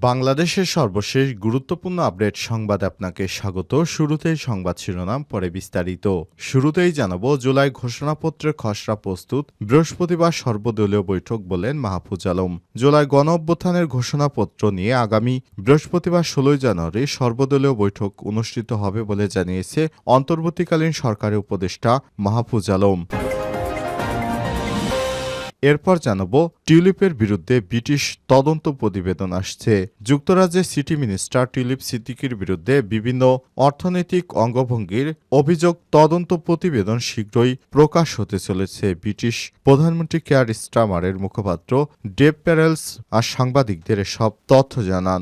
বাংলাদেশের সর্বশেষ গুরুত্বপূর্ণ আপডেট সংবাদ আপনাকে স্বাগত। শুরুতেই সংবাদ শিরোনাম, পরে বিস্তারিত। শুরুতেই জানাব, জুলাই ঘোষণাপত্রের খসড়া প্রস্তুত। বৃহস্পতিবার সর্বদলীয় বৈঠক বলেন মাহফুজ আলম। জুলাই গণ অভ্যুত্থানের ঘোষণাপত্র নিয়ে আগামী বৃহস্পতিবার ষোলোই জানুয়ারি সর্বদলীয় বৈঠক অনুষ্ঠিত হবে বলে জানিয়েছে অন্তর্বর্তীকালীন সরকারের উপদেষ্টা মাহফুজ আলম। এরপর জানাব টিউলিপের বিরুদ্ধে ব্রিটিশ তদন্ত প্রতিবেদন আসছে। যুক্তরাজ্যের সিটি মিনিস্টার টিউলিপ সিদ্দিকির বিরুদ্ধে বিভিন্ন অর্থনৈতিক অঙ্গভঙ্গির অভিযোগ তদন্ত প্রতিবেদন শীঘ্রই প্রকাশ হতে চলেছে। ব্রিটিশ প্রধানমন্ত্রী কেয়ার স্টামারের মুখপাত্র ডেভ প্যারেলস আর সাংবাদিকদের সব তথ্য জানান।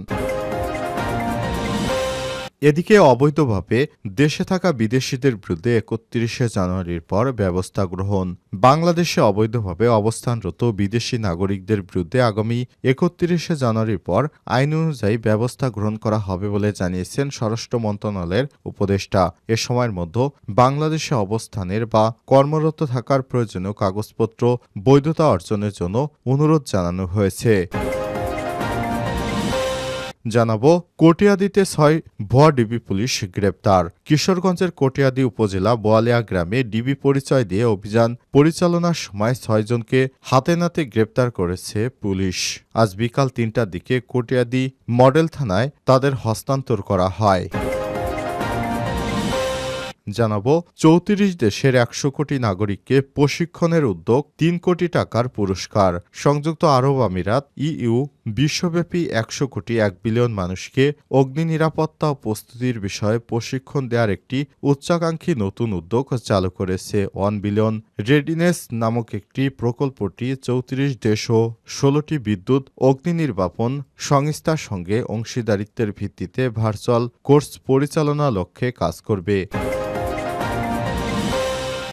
এদিকে অবৈধভাবে দেশে থাকা বিদেশিদের বিরুদ্ধে একত্রিশে জানুয়ারির পর ব্যবস্থা গ্রহণ। বাংলাদেশে অবৈধভাবে অবস্থানরত বিদেশি নাগরিকদের বিরুদ্ধে আগামী একত্রিশে জানুয়ারির পর আইন অনুযায়ী ব্যবস্থা গ্রহণ করা হবে বলে জানিয়েছেন স্বরাষ্ট্র মন্ত্রণালয়ের উপদেষ্টা। এ সময়ের মধ্যে বাংলাদেশে অবস্থানের বা কর্মরত থাকার প্রয়োজনীয় কাগজপত্র, বৈধতা অর্জনের জন্য অনুরোধ জানানো হয়েছে। জানাব, কটিয়াদিতে ছয় ভুয়া ডিবি পুলিশ গ্রেপ্তার। কিশোরগঞ্জের কটিয়াদি উপজেলা বোয়ালিয়া গ্রামে ডিবি পরিচয় দিয়ে অভিযান পরিচালনার সময় ছয়জনকে হাতে নাতে গ্রেপ্তার করেছে পুলিশ। আজ বিকাল তিনটার দিকে কটিয়াদি মডেল থানায় তাদের হস্তান্তর করা হয়। জানাব, চৌত্রিশ দেশের একশো কোটি নাগরিককে প্রশিক্ষণের উদ্যোগ, তিন কোটি টাকার পুরস্কার। সংযুক্ত আরব আমিরাত, ইইউ, বিশ্বব্যাপী একশো কোটি এক বিলিয়ন মানুষকে অগ্নি নিরাপত্তা প্রস্তুতির বিষয়ে প্রশিক্ষণ দেওয়ার একটি উচ্চাকাঙ্ক্ষী নতুন উদ্যোগ চালু করেছে ওয়ান বিলিয়ন রেডিনেস নামক একটি প্রকল্পটি চৌত্রিশ দেশ ও ষোলোটি বিদ্যুৎ, অগ্নি নির্বাপন সংস্থার সঙ্গে অংশীদারিত্বের ভিত্তিতে ভার্চুয়াল কোর্স পরিচালনা লক্ষ্যে কাজ করবে।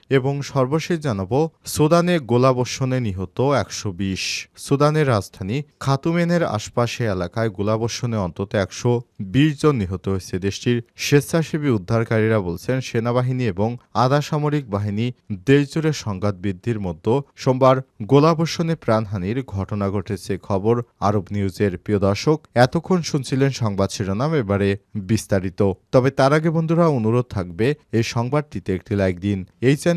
এবং সর্বশেষ জানাব, সুদানে গোলাবর্ষণে নিহত একশো বিশ। সুদানের রাজধানী খাতুমেনের আশপাশে এলাকায় গোলাবর্ষণে অন্তত একশো বিশ জন নিহত হয়েছে। দেশটির স্বেচ্ছাসেবী উদ্ধারকারীরা বলছেন, সেনাবাহিনী এবং আধা সামরিক বাহিনী দেশজুড়ে সংঘাত বৃদ্ধির মধ্যে সোমবার গোলাবর্ষণে প্রাণহানির ঘটনা ঘটেছে। খবর আরব নিউজের। প্রিয় দর্শক, এতক্ষণ শুনছিলেন সংবাদ শিরোনাম, এবারে বিস্তারিত। তবে তার আগে বন্ধুরা, অনুরোধ থাকবে, এই সংবাদটিতে একটি লাইক দিন। এই চ্যানেল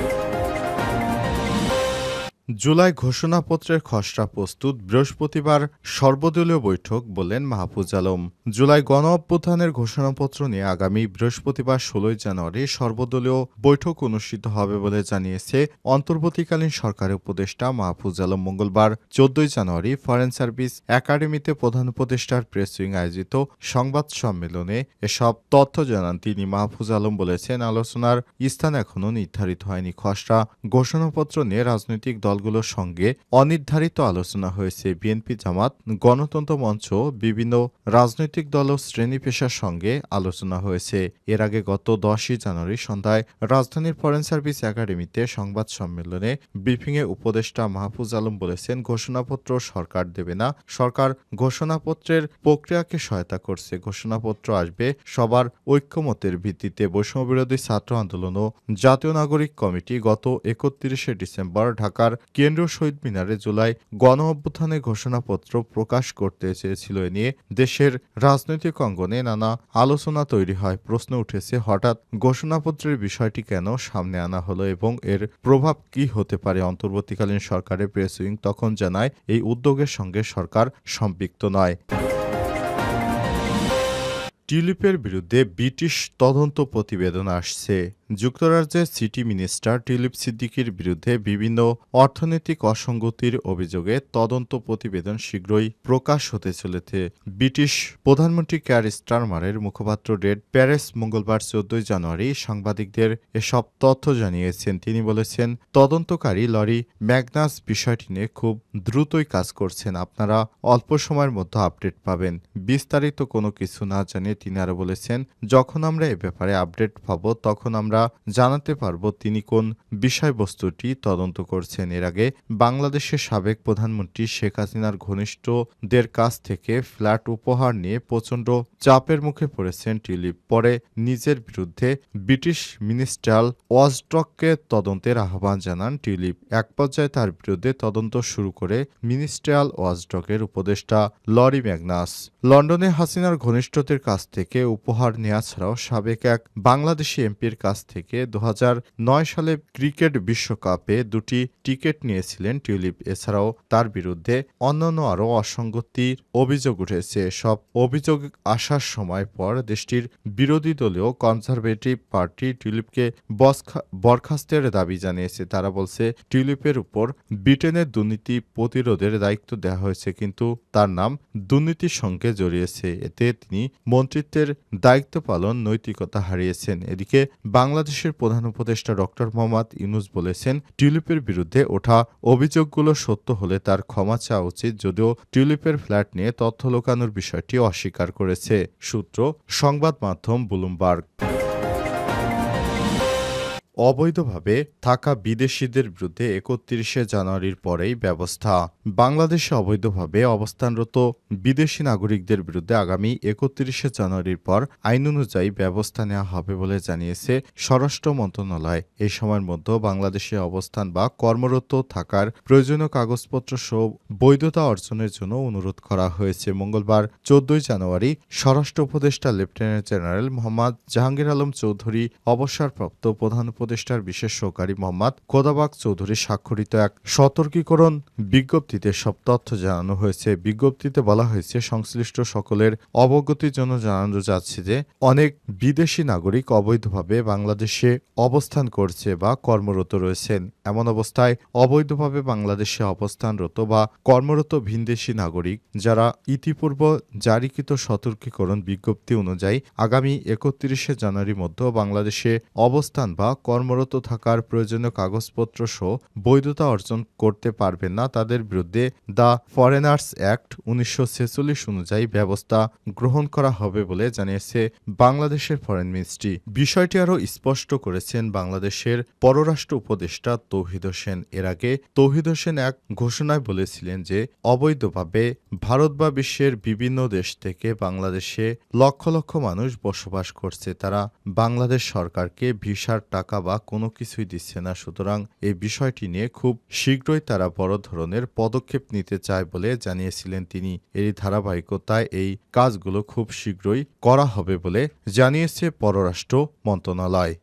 জুলাই ঘোষণাপত্রের খসড়া প্রস্তুত বৃহস্পতিবার সর্বদলীয় বৈঠক বলেন মাহফুজ আলম। জুলাই গণ অভ্যুত্থানের ঘোষণাপত্র নিয়ে আগামী বৃহস্পতিবার ষোলোই জানুয়ারি সর্বদলীয় বৈঠক অনুষ্ঠিত হবে বলে জানিয়েছে অন্তর্বর্তীকালীন সরকারের উপদেষ্টা মাহফুজ আলম। মঙ্গলবার চোদ্দই জানুয়ারি ফরেন সার্ভিস একাডেমিতে প্রধান উপদেষ্টার প্রেস আয়োজিত সংবাদ সম্মেলনে এসব তথ্য জানান তিনি। মাহফুজ আলম বলেছেন, আলোচনার স্থান এখনও নির্ধারিত হয়নি। খসড়া ঘোষণাপত্র নিয়ে রাজনৈতিক দলগুলোর সঙ্গে অনির্ধারিত আলোচনা হয়েছে বিএনপি জামাত, গণতন্ত্র মঞ্চ, বিভিন্ন রাজনৈতিক দল ও শ্রেণি পেশার সঙ্গে আলোচনা হয়েছে। এর আগে গত দশই জানুয়ারি সন্ধ্যায় রাজধানীর ফরেন সার্ভিস একাডেমিতে সংবাদ সম্মেলনে ব্রিফিংয়ে উপদেষ্টা মাহফুজ আলম বলেছেন, ঘোষণাপত্র সরকার দেবে না, সরকার ঘোষণাপত্রের প্রক্রিয়াকে সহায়তা করছে। ঘোষণাপত্র আসবে সবার ঐক্যমতের ভিত্তিতে। বৈষম্যবিরোধী ছাত্র আন্দোলন ও জাতীয় নাগরিক কমিটি গত একত্রিশে ডিসেম্বর ঢাকার কেন্দ্রীয় শহীদ মিনারে জুলাই গণ অভ্যুত্থানে ঘোষণাপত্র প্রকাশ করতে চেয়েছিল এ নিয়ে দেশের রাজনৈতিক অঙ্গনে নানা আলোচনা তৈরি হয়, প্রশ্ন উঠেছে হঠাৎ ঘোষণাপত্রের বিষয়টি কেন সামনে আনা হলো এবং এর প্রভাব কি হতে পারে? অন্তর্বর্তীকালীন সরকারের প্রেস উইং তখন জানায়, এই উদ্যোগের সঙ্গে সরকার সম্পৃক্ত নয়। টিউলিপের বিরুদ্ধে ব্রিটিশ তদন্ত প্রতিবেদন আসছে। যুক্তরাজ্যের সিটি মিনিস্টার টিলিপ সিদ্দিকির বিরুদ্ধে বিভিন্ন অর্থনৈতিক অসঙ্গতির অভিযোগে তদন্ত প্রতিবেদন শীঘ্রই প্রকাশ হতে চলেছে। ব্রিটিশ প্রধানমন্ত্রী ক্যার স্টারমারের মুখপাত্র ডেড প্যারেস মঙ্গলবার চোদ্দই জানুয়ারি সাংবাদিকদের এসব তথ্য জানিয়েছেন। তিনি বলেছেন, তদন্তকারী লরি ম্যাগনাস বিষয়টি নিয়ে খুব দ্রুতই কাজ করছেন। আপনারা অল্প সময়ের মধ্যে আপডেট পাবেন। বিস্তারিত কোনো কিছু না জানিয়ে তিনি আরও বলেছেন, যখন আমরা এ ব্যাপারে আপডেট পাব, তখন আমরা আমরা জানাতে পারব তিনি কোন বিষয়বস্তুটি তদন্ত করছেন। এর আগে বাংলাদেশের সাবেক প্রধানমন্ত্রী শেখ হাসিনার ঘনিষ্ঠদের কাছ থেকে ফ্ল্যাট উপহার নিয়ে প্রচণ্ড চাপের মুখে পড়েছেন টিউলিপ পরে নিজের বিরুদ্ধে ব্রিটিশ মিনিস্ট্রাল ওয়াজটককে তদন্তের আহ্বান জানান টিউলিপ এক পর্যায়ে তার বিরুদ্ধে তদন্ত শুরু করে মিনিস্ট্রিয়াল ওয়াজডগের উপদেষ্টা লরি ম্যাগনাস। লন্ডনে হাসিনার ঘনিষ্ঠদের কাছ থেকে উপহার নেওয়া ছাড়াও সাবেক এক বাংলাদেশি এমপির কাছ থেকে দু হাজার নয় সালে ক্রিকেট বিশ্বকাপে দুটি টিকিট নিয়েছিলেন টিউলিপ। এছাড়াও তার বিরুদ্ধে অন্যান্য আরও অসঙ্গতির অভিযোগ উঠেছে। সব অভিযোগ আসার সময় পর দেশটির বিরোধী দলীয় কনজারভেটিভ পার্টি টিউলিপকে বরখাস্তের দাবি জানিয়েছে। তারা বলছে, টিউলিপের উপর ব্রিটেনের দুর্নীতি প্রতিরোধের দায়িত্ব দেওয়া হয়েছে, কিন্তু তার নাম দুর্নীতির সঙ্গে জড়িয়েছে। এতে তিনি মন্ত্রিত্বের দায়িত্ব পালন, নৈতিকতা হারিয়েছেন। এদিকে বাংলাদেশের প্রধান উপদেষ্টা ডক্টর মোহাম্মদ ইউনুস বলেছেন, টিউলিপের বিরুদ্ধে ওঠা অভিযোগগুলো সত্য হলে তার ক্ষমা চাওয়া উচিত যদিও টিউলিপের ফ্ল্যাট নিয়ে তথ্য লোকানোর বিষয়টি অস্বীকার করেছে, সূত্র সংবাদ মাধ্যম বুলুমবার্গ। অবৈধভাবে থাকা বিদেশিদের বিরুদ্ধে একত্রিশে জানুয়ারির পরেই ব্যবস্থা। বাংলাদেশে অবৈধভাবে অবস্থানরত বিদেশি নাগরিকদের বিরুদ্ধে আগামী একত্রিশে জানুয়ারির পর আইন অনুযায়ী ব্যবস্থা নেওয়া হবে বলে জানিয়েছে স্বরাষ্ট্র মন্ত্রণালয়। এই সময়ের মধ্যে বাংলাদেশে অবস্থান বা কর্মরত থাকার প্রয়োজনীয় কাগজপত্র সহ বৈধতা অর্জনের জন্য অনুরোধ করা হয়েছে। মঙ্গলবার, চোদ্দই জানুয়ারি, স্বরাষ্ট্র উপদেষ্টা লেফটেন্যান্ট জেনারেল মোহাম্মদ জাহাঙ্গীর আলম চৌধুরী অবসরপ্রাপ্ত প্রধান উপদেষ্টার বিশেষ সহকারী মোহাম্মদ কোদাবাক চৌধুরী স্বাক্ষরিত এক সতর্কীকরণ বিজ্ঞপ্তিতে সব তথ্য জানানো হয়েছে। বিজ্ঞপ্তিতে বলা হয়েছে, সংশ্লিষ্ট সকলের অবগতির জন্য জানানো যাচ্ছে যে, অনেক বিদেশি নাগরিক অবৈধভাবে বাংলাদেশে অবস্থান করছে বা কর্মরত রয়েছেন। এমন অবস্থায় অবৈধভাবে বাংলাদেশে অবস্থানরত বা কর্মরত ভিনদেশি নাগরিক যারা ইতিপূর্ব জারিকৃত সতর্কীকরণ বিজ্ঞপ্তি অনুযায়ী আগামী একত্রিশে জানুয়ারির মধ্যে বাংলাদেশে অবস্থান বা কর্মরত থাকার প্রয়োজনীয় কাগজপত্র সহ বৈধতা অর্জন করতে পারবেন না। তাদের বিরুদ্ধে দ্য ফরেনার্স অ্যাক্ট উনিশশো ছেচল্লিশ অনুযায়ী ব্যবস্থা গ্রহণ করা হবে বলে জানিয়েছে বাংলাদেশের ফরেন মিনিস্ট্রি। বিষয়টি আরও স্পষ্ট করেছেন বাংলাদেশের পররাষ্ট্র উপদেষ্টা তৌহিদ হোসেন। এর আগে তৌহিদ হোসেন এক ঘোষণায় বলেছিলেন যে, অবৈধভাবে ভারত বা বিশ্বের বিভিন্ন দেশ থেকে বাংলাদেশে লক্ষ লক্ষ মানুষ বসবাস করছে। তারা বাংলাদেশ সরকারকে ভিসার টাকা বা কোনো কিছুই দিচ্ছে না। সুতরাং এই বিষয়টি নিয়ে খুব শীঘ্রই তারা বড় ধরনের পদক্ষেপ নিতে চায় বলে জানিয়েছিলেন তিনি। এরই ধারাবাহিকতায় এই কাজগুলো খুব শীঘ্রই করা হবে বলে জানিয়েছে পররাষ্ট্র মন্ত্রণালয়।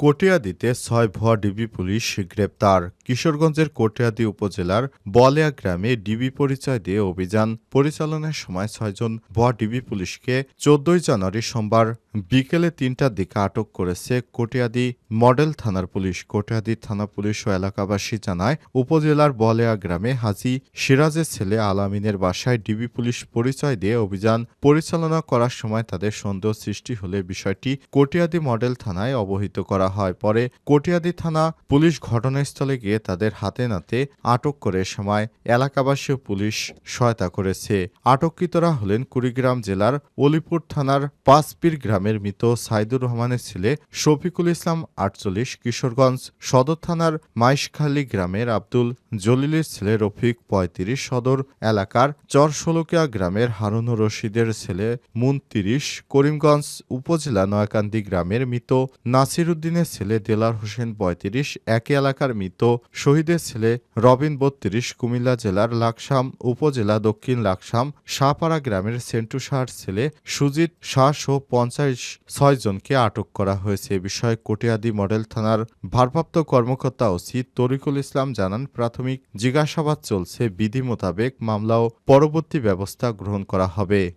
কটিয়াদিতে ছয় ভুয়া ডিবি পুলিশ গ্রেপ্তার। কিশোরগঞ্জের কটিয়াদি উপজেলার বলেয়া গ্রামে ডিবি পরিচয় দিয়ে অভিযান পরিচালনার সময় ছয়জন ভুয়া ডিবি পুলিশকে চোদ্দই জানুয়ারি সোমবার বিকেলে তিনটার দিকে আটক করেছে কটিয়াদি মডেল থানার পুলিশ। কটিয়াদি থানা পুলিশ ও এলাকাবাসী জানায়, উপজেলার বলেয়া গ্রামে হাজি সিরাজের ছেলে আলামিনের বাসায় ডিবি পুলিশ পরিচয় দিয়ে অভিযান পরিচালনা করার সময় তাদের সন্দেহ সৃষ্টি হলে বিষয়টি কটিয়াদি মডেল থানায় অবহিত করা হয়। পরে কটিয়াদি থানা পুলিশ ঘটনাস্থলে গিয়ে তাদের হাতে নাতে আটক করে সময় এলাকাবাসী পুলিশ সহায়তা করেছে। আটককৃতরা হলেন কুড়িগ্রাম জেলার অলিপুর থানার পাঁচপীর গ্রামের মৃত সাইদুর রহমানের ছেলে শফিকুল ইসলাম আটচল্লিশ, কিশোরগঞ্জ সদর থানার মাইশখালী গ্রামের আব্দুল জলিলের ছেলে রফিক পঁয়ত্রিশ, সদর এলাকার চরশোলকিয়া গ্রামের হারুনুর রশিদের ছেলে মুন তিরিশ করিমগঞ্জ উপজেলা নয়াকান্দি গ্রামের মৃত নাসির উদ্দিনের ছেলে দেলার হোসেন পঁয়ত্রিশ, একই এলাকার মৃত শহীদের ছেলে রবিন বত্রিশ, কুমিল্লা জেলার লাকসাম উপজেলা দক্ষিণ লাকসাম শাহপাড়া গ্রামের সেন্টু শাহর ছেলে সুজিত শাহ সহ পঞ্চাশ ছয় জনকে আটক করা হয়েছে। এ বিষয়ে কটিয়াদি মডেল থানার ভারপ্রাপ্ত কর্মকর্তা ওসি তরিকুল ইসলাম জানান, প্রাথমিক জিজ্ঞাসাবাদ চলছে, বিধি মোতাবেক মামলাও পরবর্তী ব্যবস্থা গ্রহণ করা হবে।